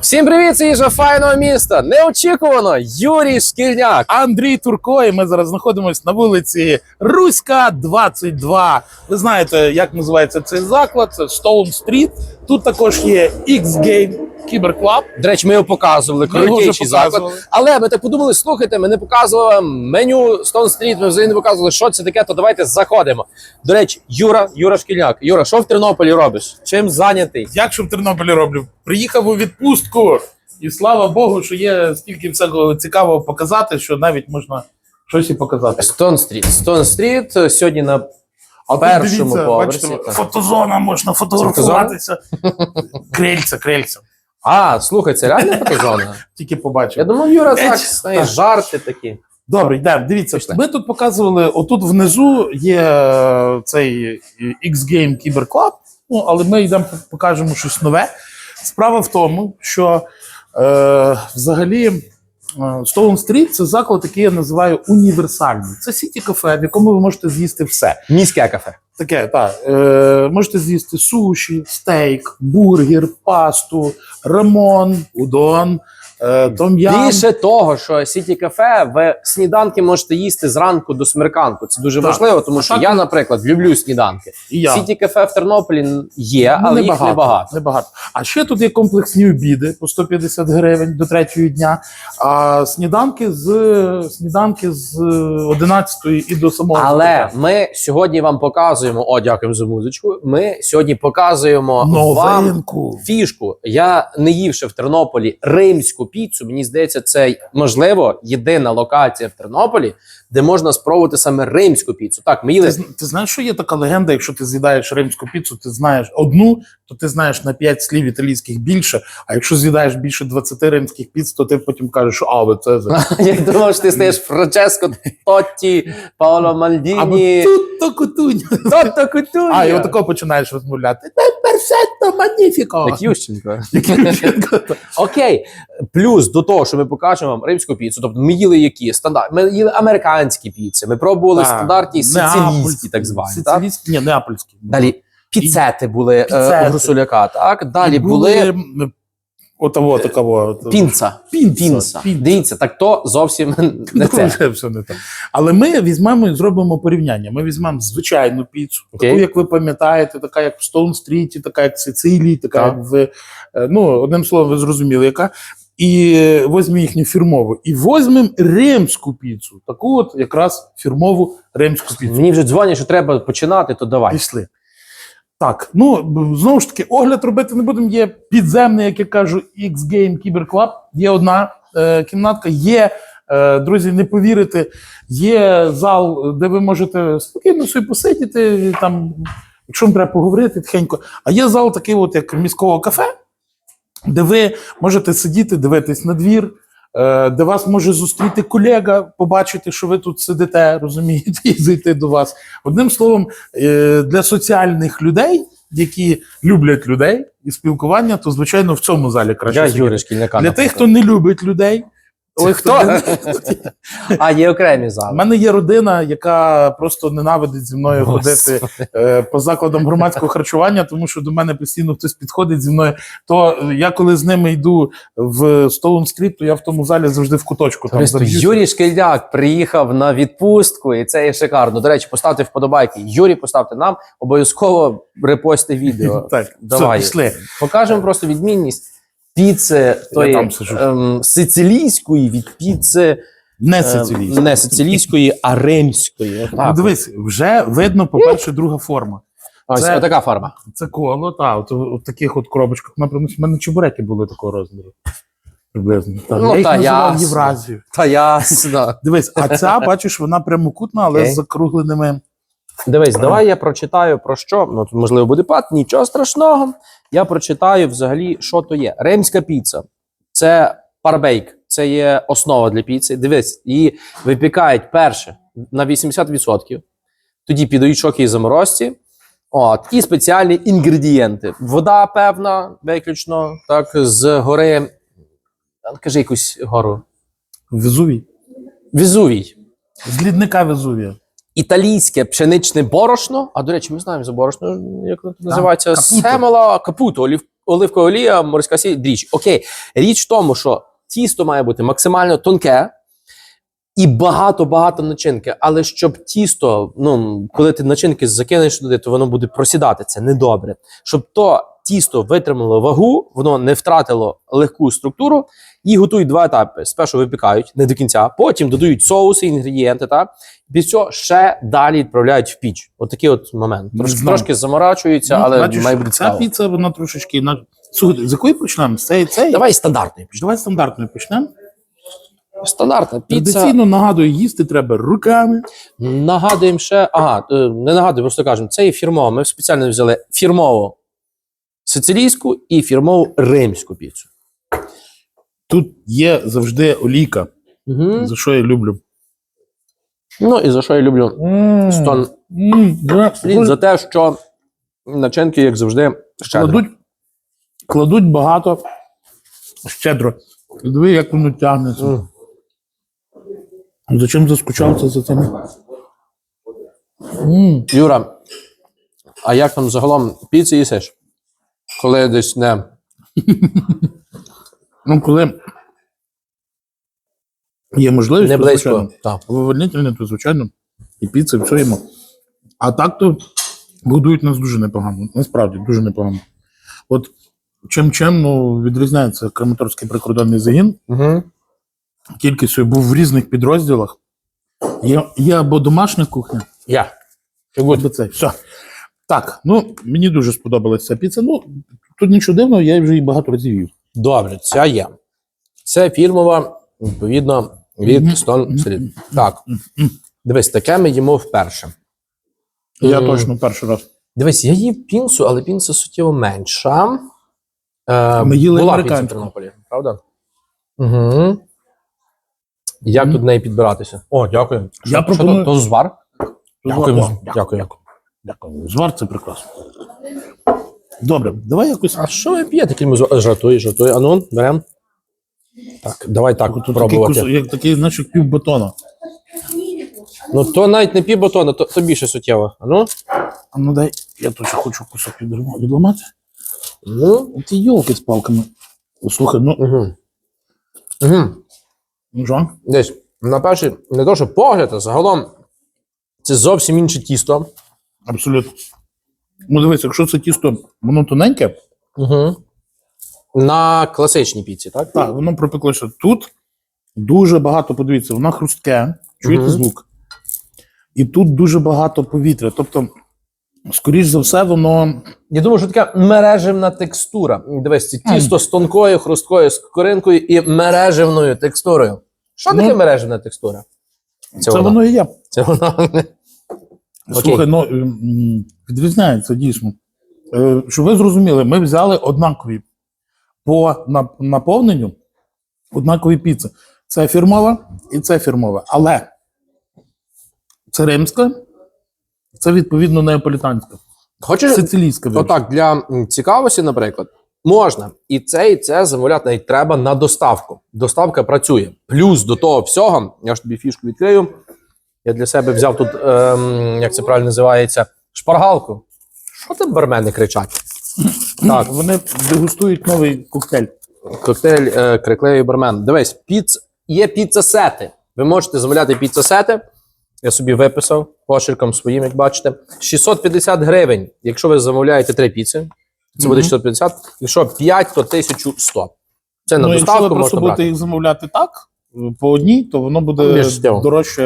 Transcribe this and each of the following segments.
Всім привіт, це їжа файного міста. Неочікувано Юрій Шкільняк. Андрій Турко, і ми зараз знаходимося на вулиці Руська, 22. Ви знаєте, як називається цей заклад? Це Stone Street. Тут також є X-Game Кіберклаб. До речі, ми його показували, Ми крутіший заклад. Але ми так подумали, слухайте, ми не показували меню Stone Street, ми взагалі не показували, що це таке, то давайте заходимо. До речі, Юра, Юра Шкільняк. Юра, що в Тернополі робиш? Чим зайнятий? Як що в Тернополі роблю? Приїхав у відпустку, і слава Богу, що є стільки всякого цікавого показати, що навіть можна щось і показати. Stone Street. Stone Street е, сьогодні на А першому дивіться, поверсі. бачите, так. фотозона можна фотографуватися. Крильця, крильця. А, слухай, це реально фотозона? Тільки побачив. Я думав, Юра, так, знаєш, жарти такі. Добре, йдемо. Дивіться, Пішли. ми тут показували. Отут внизу є е, цей X-Game Cyber Club, ну, але ми йдемо покажемо щось нове. Справа в тому, що е, взагалі е, Stone Street це заклад, який я називаю універсальний. Це сіті кафе, в якому ви можете з'їсти все. Міське кафе. Таке, так. Е, можете з'їсти суші, стейк, бургер, пасту, рамон, удон, том'ям. Більше того, що Сіті кафе ви сніданки можете їсти зранку до смерканку. Це дуже Так. важливо, тому що так- я, наприклад, люблю сніданки. І я. Сіті кафе в Тернополі є, Ну, але їх небагато. Небагато. А ще тут є комплексні обіди по 150 гривень до третього дня. А сніданки з сніданки з 11 і до самого Але закриття. ми сьогодні вам показуємо. О, дякуємо за музичку. Ми сьогодні показуємо вам фішку. Я не їв ще в Тернополі римську піцу. Мені здається, це можливо єдина локація в Тернополі, де можна спробувати саме римську піцу. Так, ми їли Ти, ти знаєш, що є така легенда, якщо ти з'їдаєш римську піцу, ти знаєш одну, то ти знаєш на 5 слів італійських більше. А якщо з'їдаєш більше 20 римських піц, то ти потім кажеш, що а, ви це. Я думав, що ти стаєш Франческо Тотті, Паоло Або Мальдіні, тут то кутунь. Тотто Кутуня. А, і отако починаєш розмовляти. Та магніфіко. Так Ющенко. Окей. Плюс до того, що ми покажемо вам римську піцу. Тобто ми їли які стандарт. Ми їли американські піци. Ми пробували Так. стандартні сицилійські, так звані. Так? Сицилійські, ні, неапольські. Далі піцети були е, у Грусуляка. Так, далі І були м, Отого такого. пінца. Пінца. Пінца. Пінца. Дивіться, так то зовсім не Ну, це. вже все не так. Але ми візьмемо і зробимо порівняння. Ми візьмемо звичайну піцу, Окей. таку, як ви пам'ятаєте, така як в Стоун Стріті, така як в Сицилії, така Так. як в е, ну, одним словом, ви зрозуміли, яка. І е, візьмемо їхню фірмову. І візьмемо римську піцу, таку от якраз фірмову римську піцу. Мені вже дзвонять, що треба починати, то давай. Пішли. Так, ну знову ж таки, огляд робити не будемо. Є підземний, як я кажу, X-Game Cyber Club. Є одна е, кімнатка, є, е, друзі, не повірите, є зал, де ви можете спокійно собі посидіти, там, якщо вам треба поговорити тихенько. А є зал такий, от, як міського кафе, де ви можете сидіти, дивитись на двір. Е, Де вас може зустріти колега, побачити, що ви тут сидите, розумієте, і зайти до вас. Одним словом, е, для соціальних людей, які люблять людей і спілкування, то звичайно в цьому залі краще. Я. Юрій Шкільняка. Для тих, хто не любить людей. Ой, хто? А, є окремі У мене є родина, яка просто ненавидить зі мною ходити е, по закладам громадського харчування, тому що до мене постійно хтось підходить зі мною. То я коли з ними йду в Стоун Стріт, то я в тому залі завжди в куточку. Там. Юрій Шкільняк приїхав на відпустку, і це є шикарно. До речі, поставте вподобайки. Юрій, поставте нам, обов'язково репости відео. Так, Давай. все, пішли. Покажемо просто відмінність піци тої там ем, сицилійської від піци Не ем, не сицилійської, а римської. Ну, дивись, вже видно, по-перше, друга форма. Ось це- така фарма. Це коло, та, от, от таких от коробочках. Наприклад, в мене чебуреки були такого розміру. Приблизно. Та, Ну, я їх та називав ясно. Євразію. Та ясно. Дивись, а ця, бачиш, вона прямокутна, але Окей. з закругленими. Дивись, давай я прочитаю про що. Ну тут можливо буде пад, нічого страшного. Я прочитаю взагалі, що то є. Римська піца це парбейк, це є основа для піци. Дивись, її випікають перше на 80%, тоді піддають шоки і заморозці. От, і спеціальні інгредієнти. Вода, певна, виключно, так, з гори. Кажи якусь гору. Везувій. Везувій. З лідника Везувія. Італійське пшеничне борошно. А до речі, ми знаємо за борошно, як воно називається капуто. семола капуто, олів, оливкова олія, морська сіль, дріч. Окей, річ в тому, що тісто має бути максимально тонке і багато-багато начинки. Але щоб тісто, ну коли ти начинки закинеш туди, то воно буде просідати. Це недобре. Щоб то тісто витримало вагу, воно не втратило легку структуру. Їх готують два етапи. Спершу випікають не до кінця, потім додають соуси, інгредієнти. Та після цього ще далі відправляють в піч. Отакий от момент. Не Трошки, трошки заморачуються, Ну, але має бути ця піца, вона трошечки. На... Слухайте, з якої почнемо? З цієї цієї? Давай стандартний. Давай стандартною почнемо. Стандартна піца. Традиційно нагадую, їсти треба руками. Нагадуємо ще. Ага, е, не нагадуємо, просто кажемо, це є фірмово. Ми спеціально взяли фірмову сицилійську і фірмову римську піцу. Тут є завжди олійка, Угу. за що я люблю. Ну і за що я люблю стон Слід за те, що начинки, як завжди, щедро. кладуть, кладуть багато щедро. І Диви, як воно тягнеться. М. Зачем заскучався за цим? М, Юра, а як там загалом піци їсиш? Коли десь не. Ну, коли є можливість, Не то, близько. звичайно. Так. Вивольнительне, то звичайно. І піци, і все їмо. А так то годують нас дуже непогано. Насправді, дуже непогано. От чим чим ну, відрізняється Краматорський прикордонний загін. Угу. Кількістю був в різних підрозділах. Є, є або домашня кухня, Я. або це. Все. Так, ну мені дуже сподобалася ця піца. Ну, тут нічого дивного, я вже її багато разів їв. Добре, ця є. Це фірмова, відповідно, від Мгм. Stone Так. Дивись, таке ми їмо вперше. Я точно перший раз. Дивись, я їв пінсу, але пінса суттєво менша. Е, Ми їли була піца в американську. Тернополі, правда? Угу. Як тут до неї підбиратися? О, дякую. Я Що- що пропоную- то, то звар? Дякуємо. Дякую. Дякую. Звар це прекрасно. Добре, давай якось. А що ви п'єте? Такий звар? Жартуй, жартуй. А ну, беремо. Так, давай так Тут такий, пробувати. кус- як такий, як пів батона. Ну, то навіть не пів батона, то, то більше суттєво. А ну? А ну дай, я теж хочу кусок відримо- відламати. Ну. Ті йолки з палками. Слухай, ну, Угу. Угу. ну що? Десь на перший, не то, що погляд, а загалом це зовсім інше тісто. Абсолютно. Ну дивись, якщо це тісто, воно тоненьке, Угу. На класичній піці, так? так, воно пропеклося. Тут дуже багато, подивіться, воно хрустке, чуєте Мгм. звук? І тут дуже багато повітря. Тобто, скоріш за все, воно. Я думаю, що така мереживна текстура. Дивись, це тісто з тонкою, хрусткою скоринкою і мереживною текстурою. Що таке Ну, мереживна текстура? Це, вона. воно і є. Це вона. Окей. Слухай, ну відрізняється дійсно. Е, Щоб ви зрозуміли, ми взяли однакові по наповненню, однакові піци. Це фірмова і це фірмова. Але це римська, це відповідно неаполітанська, Хочеш сицилійська. вибач. отак для цікавості, наприклад, можна і це, і це замовляти навіть треба на доставку. Доставка працює. Плюс до того всього, я ж тобі фішку відкрию. Я для себе взяв тут, ем, як це правильно називається, шпаргалку. Що там бармени кричать? Так, Вони дегустують новий коктейль. коктейль е, крикливий бармен. Дивись, піц, є піца-сети. Ви можете замовляти піца-сети. Я собі виписав поширком своїм, як бачите. 650 гривень. Якщо ви замовляєте три піци, це буде Мгм. 650. Якщо 5, то 1100. Це на ну, якщо ви доставку просто можна будете їх замовляти так, по одній, то воно буде дорожче,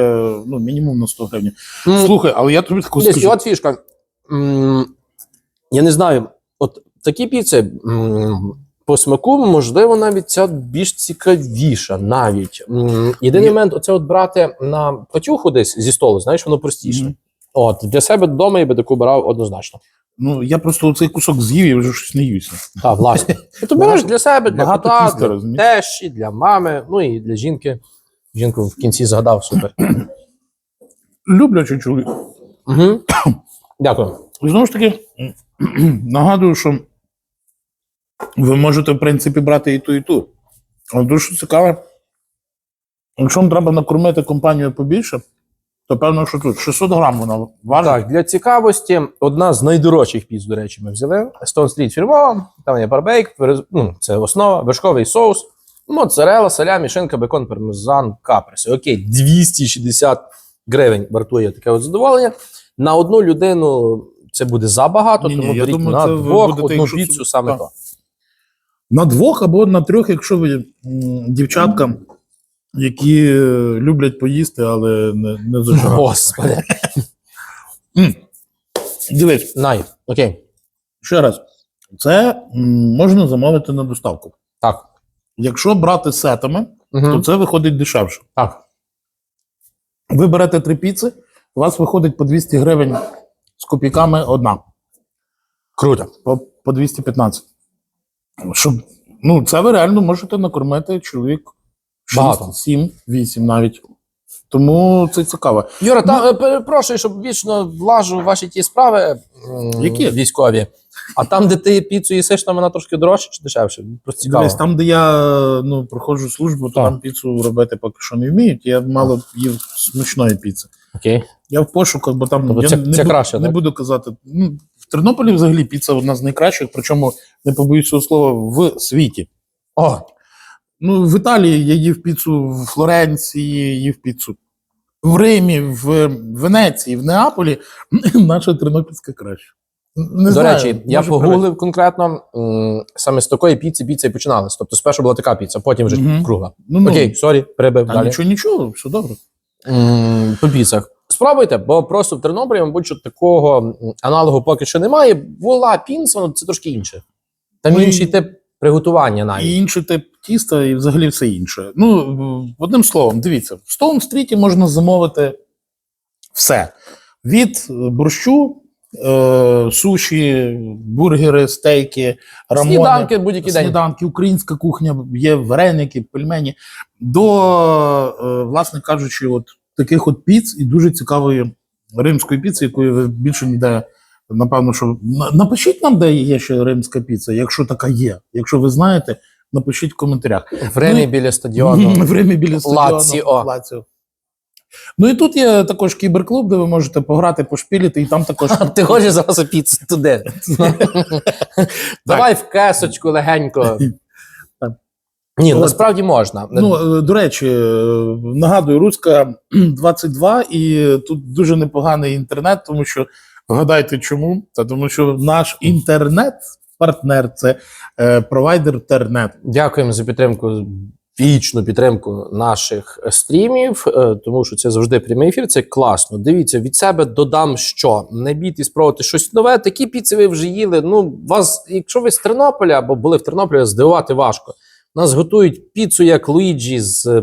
ну, мінімум на 100 гривень. М, Слухай, але я тобі таку Десь, і скажу. от фішка. М, Я не знаю, от такі піци по смаку, можливо, навіть ця більш цікавіша. Навіть М, єдиний Є- момент, оце от брати на потюху десь зі столу, знаєш, воно простіше. Мгм. От для себе вдома я би таку брав однозначно. Ну, я просто цей кусок з'їв і вже щось не ївся. Так, власне. Ну, то береш для себе, для багато кота, для розумієш? тещі, для мами, ну і для жінки. Жінку в кінці згадав супер. Люблячий чоловік. Угу. Дякую. І знову ж таки, нагадую, що ви можете, в принципі, брати і ту, і ту. Але дуже цікаве, якщо вам треба накормити компанію побільше, То певно, що тут 600 грам вона важить. Так, для цікавості, одна з найдорожчих піц, до речі, ми взяли. Stone Street фірмова, там є парбейк, ну, це основа, вершковий соус, моцарела, салямі, шинка, бекон, пармезан, каперси. Окей, 260 гривень вартує таке от задоволення. На одну людину це буде забагато, Ні-ні, тому беріть думаю, на двох будете, одну якщо піцу саме так. то. На двох або на трьох, якщо ви дівчатка, які е, люблять поїсти, але не, не зажирати. Господи. Дивись, Най, окей. ще раз. Це можна замовити на доставку. Так. Якщо брати сетами, то Угу. це виходить дешевше. Так. Ви берете три піци, у вас виходить по 200 гривень з копійками одна. Круто. По, по 215. Щоб, ну, це ви реально можете накормити чоловік 6, Багато. 7, 8 навіть. Тому це цікаво. Юра, та е, перепрошую, щоб вічно влажу в ваші ті справи Які? військові. А там, де ти піцу їсиш, там вона трошки дорожча чи дешевше? Просто цікаво. Дивись, там, де я ну, проходжу службу, то Так. там піцу робити поки що не вміють. Я мало їв смачної піци. Окей. Я в пошуках, бо там Тобто я це- не, це бу- краще, не буду казати. Ну, в Тернополі взагалі піца одна з найкращих, причому не побоюсь цього слова в світі. О, Ну, в Італії я їв піцу в Флоренції, їв піцу в Римі, в Венеції, в Неаполі. Наша тернопільська краще. Не до знаю, речі, я погуглив конкретно м, саме з такої піци піца і починалась. Тобто спершу була така піца, потім вже Мгм. кругла. Ну, ну, Окей, сорі, перебив Та далі. нічого, нічого, все добре. По піцах. Спробуйте, бо просто в Тернополі, мабуть, що такого аналогу поки що немає. Була пінца, ну це трошки інше. Там Ну, і- інший тип приготування навіть. І інший тип тіста, і взагалі все інше. Ну, одним словом, дивіться, в Стоун стріті можна замовити все: від е, борщу, е, суші, бургери, стейки, рамони. Сніданки будь-який день. Сніданки, українська кухня, є вареники, пельмені. До, е, власне кажучи, от таких от піц і дуже цікавої римської піци, якої ви більше ніде. Напевно, що напишіть нам, де є ще римська піца, якщо така є. Якщо ви знаєте, напишіть в коментарях. В Римі Ну, біля стадіону. В біля стадіону. Лаціо. Лаціо. Ну і тут є також кіберклуб, де ви можете пограти, пошпілити, і там також Ти хочеш зразу піцу туди. Давай в кесочку легенько. Ні, От. насправді можна. Ну, е, до речі, е, нагадую, Руська 22, і тут дуже непоганий інтернет, тому що вгадайте чому? Та тому що наш інтернет-партнер це е, провайдер Тернет. Дякуємо за підтримку, вічну підтримку наших стрімів, е, тому що це завжди прямий ефір. Це класно. Дивіться, від себе додам, що не бійтесь спробувати щось нове. Такі піци ви вже їли. Ну, вас, якщо ви з Тернополя або були в Тернополі, здивувати важко. Нас готують піцу, як Луїджі з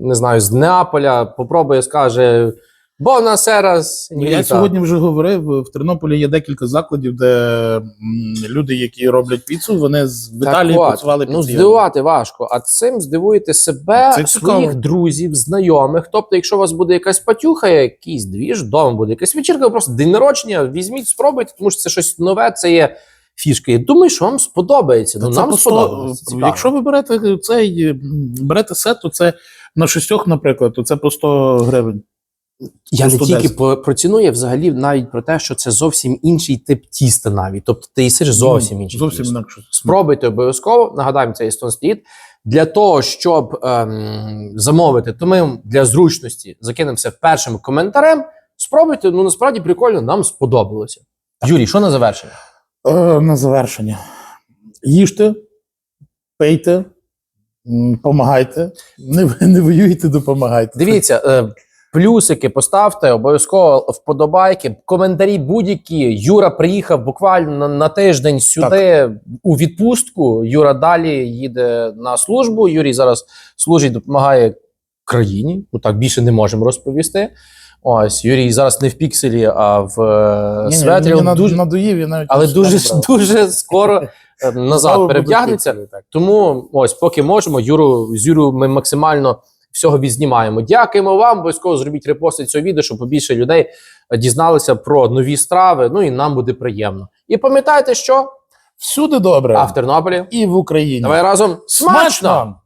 не знаю, з Неаполя. Попробує, скаже. Бона серас. Ну, Я сьогодні вже говорив, в Тернополі є декілька закладів, де люди, які роблять піцу, вони з в Італії от, працювали Ну, здивувати важко, а цим здивуєте себе, Це своїх цікаво. друзів, знайомих. Тобто, якщо у вас буде якась патюха, якийсь двіж, вдома буде якась вечірка, просто день народження, візьміть, спробуйте, тому що це щось нове, це є фішка. Я думаю, що вам сподобається. Ну, нам по сто- сподобається. Цікаво. Якщо ви берете цей берете сет, то це на шістьох, наприклад, то це по 100 гривень. Я не тільки про, про ціну, я взагалі навіть про те, що це зовсім інший тип тіста навіть. Тобто ти їсиш зовсім Ну, інший Зовсім інакше. Спробуйте обов'язково. Нагадаємо, це Stone Street. Для того, щоб ем, замовити, то ми для зручності закинемо все першим коментарем. Спробуйте, ну насправді прикольно, нам сподобалося. Юрій, що на завершення? Е, на завершення. Їжте, пийте, м, помагайте. Не, не воюйте, допомагайте. Дивіться, е, плюсики поставте, обов'язково вподобайки, коментарі будь-які. Юра приїхав буквально на, на тиждень сюди у відпустку. Юра далі їде на службу. Юрій зараз служить, допомагає країні. Ну так більше не можемо розповісти. Ось Юрій зараз не в пікселі, а в е, Ні, светрі. Він дуже, надоїв, я навіть але дуже, дуже скоро е, назад перевдягнеться. Тому ось, поки можемо, Юру з Юрою ми максимально всього відзнімаємо. Дякуємо вам. Обов'язково зробіть репости цього відео, щоб побільше людей е, дізналися про нові страви. Ну і нам буде приємно. І пам'ятайте, що Всюди добре. а в Тернополі І в Україні. давай разом смачно! Смачно!